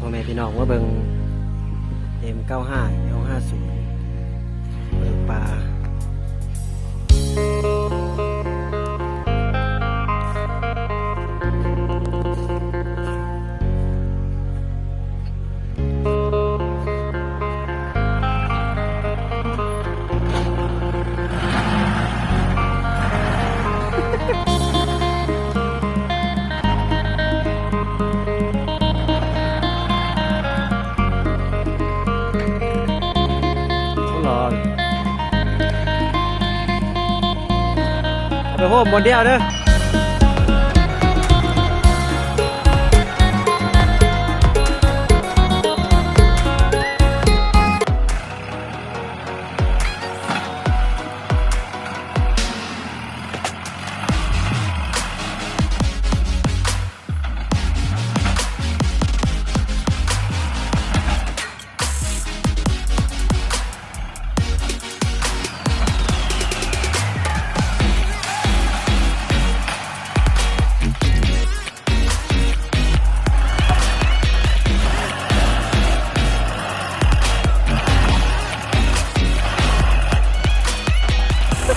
พ่อแม่พี่น้องว่าเบิงเอ็มเก้าห้าเอ้ห้าศูนย์เดี๋ยวผมบนเดียวเด้อ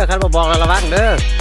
้อคันบบอกระวังเด้อ